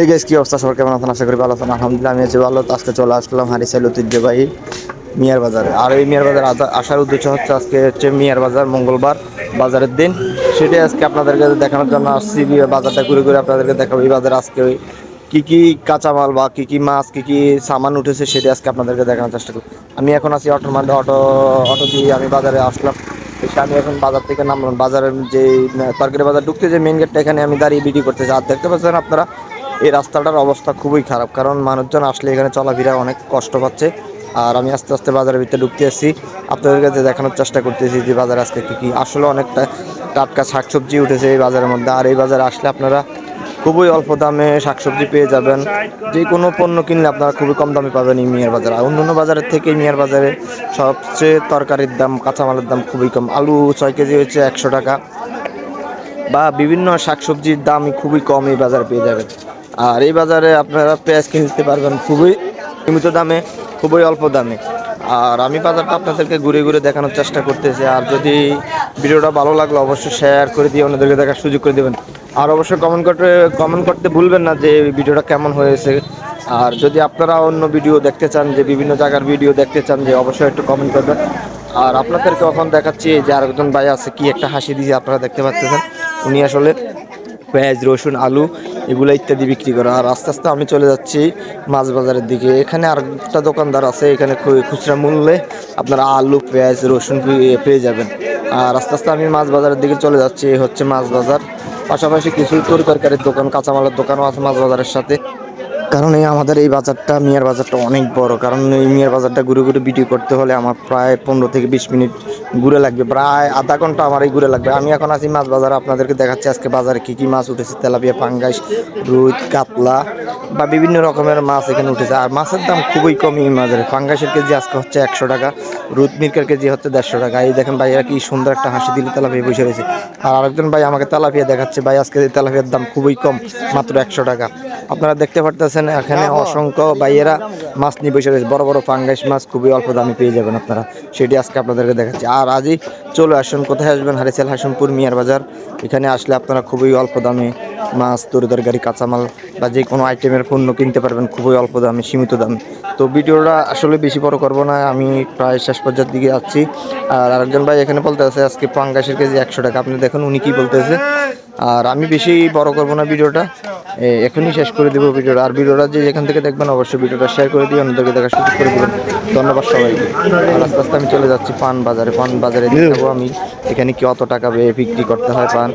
হে guess কি অবস্থা? সবার কেমন আছেন? আশা করি ভালো আছেন। আলহামদুলিল্লাহ, আমি আছি ভালো। আজকে চলে আসলাম হারিসাইল ঐতিহ্যবাহী মিয়ার বাজারে। আর এই মিয়ার বাজার আসার উদ্দেশ্য হচ্ছে আজকে হচ্ছে মিয়ার বাজার, মঙ্গলবার বাজারের দিন। সেটাই আজকে আপনাদেরকে দেখানোর জন্য আসছি। বাজারটা ঘুরে ঘুরে আপনাদেরকে দেখাবো। এই বাজারে আজকে ওই কী কী কাঁচামাল বা কী কী মাছ, কী কী সামান উঠেছে সেটা আজকে আপনাদেরকে দেখানোর চেষ্টা করি আমি এখন আছি অটোর মধ্যে অটো অটো দিয়ে আমি বাজারে আসলাম। এসে আমি এখন বাজার থেকে নামলাম। বাজারের যে তরকারি বাজার ঢুকতে যে মেন গেটটা এখানে আমি দাঁড়িয়ে বিক্রি করতেছি। আর দেখতে পাচ্ছেন আপনারা এই রাস্তাটার অবস্থা খুবই খারাপ, কারণ মানুষজন আসলে এখানে চলাফেরা অনেক কষ্ট পাচ্ছে। আর আমি আস্তে আস্তে বাজারের ভিতরে ঢুকতে এসেছি। আপনাদের কাছে দেখানোর চেষ্টা করতেছি যে বাজারে আজকে কী কী। আসলে অনেকটা টাটকা শাকসবজি উঠেছে এই বাজারের মধ্যে। আর এই বাজারে আসলে আপনারা খুবই অল্প দামে শাকসবজি পেয়ে যাবেন। যে কোনো পণ্য কিনলে আপনারা খুবই কম দামে পাবেন এই মিয়ার বাজার। আর অন্যান্য বাজারের থেকে মিয়ার বাজারে সবচেয়ে তরকারির দাম, কাঁচামালের দাম খুবই কম। আলু ছয় কেজি হচ্ছে একশো টাকা। বা বিভিন্ন শাকসবজির দাম খুবই কম এই বাজারে পেয়ে যাবেন। আর এই বাজারে আপনারা পেঁয়াজ কিনতে পারবেন খুবই সীমিত দামে, খুবই অল্প দামে। আর আমি বাজারটা আপনাদেরকে ঘুরে ঘুরে দেখানোর চেষ্টা করতেছি। আর যদি ভিডিওটা ভালো লাগল, অবশ্যই শেয়ার করে দিয়ে অন্যদেরকে দেখার সুযোগ করে দেবেন। আর অবশ্যই কমেন্ট করতে কমেন্ট করতে ভুলবেন না যে ভিডিওটা কেমন হয়েছে। আর যদি আপনারা অন্য ভিডিও দেখতে চান, যে বিভিন্ন জায়গার ভিডিও দেখতে চান, যে অবশ্যই একটু কমেন্ট করবেন। আর আপনাদেরকে এখন দেখাচ্ছি যে আরেকজন ভাই আছে, কি একটা হাসি দিয়েছে আপনারা দেখতে পাচ্ছেন। উনি আসলে পেঁয়াজ, রসুন, আলু এগুলো ইত্যাদি বিক্রি করা। আর আস্তে আস্তে আমি চলে যাচ্ছি মাছ বাজারের দিকে। এখানে আর একটা দোকানদার আছে, এখানে খুচরা মূল্যে আপনারা আলু, পেঁয়াজ, রসুন পেয়ে- যাবেন। আর আস্তে আস্তে আমি মাছ বাজারের দিকে চলে যাচ্ছি হচ্ছে মাছ বাজার পাশাপাশি কিছু তরকারির দোকান, কাঁচামালের দোকানও আছে মাছ বাজারের সাথে। কারণ এই আমাদের এই বাজারটা, মিয়ার বাজারটা অনেক বড়। কারণ এই মিয়ার বাজারটা ঘুরে ঘুরে ভিডিও করতে হলে আমার প্রায় পনেরো থেকে বিশ মিনিট ঘুরে লাগবে। প্রায় আধা ঘণ্টা আমার এই ঘুরে লাগবে। আমি এখন আছি মাছ বাজারে, আপনাদেরকে দেখাচ্ছি আজকে বাজারে কী কী মাছ উঠেছে। তেলাপিয়া পাঙ্গাস রুই, কাতলা বা বিভিন্ন রকমের মাছ এখানে উঠেছে। আর মাছের দাম খুবই কম এই পাঙ্গাসের কেজি আজকে হচ্ছে একশো টাকা রুদ মির্কের কেজি হচ্ছে দেড়শো টাকা। এই দেখেন ভাইয়া কি সুন্দর একটা হাসি দিলে তেলাপিয়া বসে রয়েছে। আর আরেকজন ভাই আমাকে তেলাপিয়া দেখাচ্ছে। ভাই, আজকে তেলাপিয়ার দাম খুবই কম, মাত্র একশো টাকা। আপনারা দেখতে পারতেছেন এখানে অসংখ্য ভাইয়েরা মাছ নিয়ে বসে রয়েছে। বড় বড় পাঙ্গাস মাছ খুবই অল্প দামে পেয়ে যাবেন আপনারা। সেটি আজকে আপনাদেরকে দেখাচ্ছি। আর আজই চলে আসুন কোথায় আসবেন? হারিসেল হাসনপুর মিয়ার বাজার। এখানে আসলে আপনারা খুবই অল্প দামে মাছ তরি তরকারি কাঁচামাল বা যে কোনো আইটেমের পণ্য কিনতে পারবেন খুবই অল্প দামে সীমিত দামে। তো ভিডিওটা আসলে বেশি বড় করব না আমি প্রায় শেষ পর্যায়ের দিকে যাচ্ছি। আর আরেকজন ভাই এখানে বলতে আছে আজকে পাঙ্গাসের কেজি একশো টাকা। আপনি দেখুন উনি কি বলতেছে। আর আমি বেশি বড় করব না ভিডিওটা। এখনই শেষ করে দেবো ভিডিওটা। আর ভিডিওটা যে যেখান থেকে দেখবেন অবশ্যই ভিডিওটা শেয়ার করে দিয়ে অন্যদেরকে দেখার সুযোগ করে দেবেন। ধন্যবাদ সবাইকে। আর আস্তে আস্তে আমি চলে যাচ্ছি পান বাজারে। পান বাজারে দেখাবো আমি এখানে কি অত টাকা বে- বিক্রি করতে হয় পান।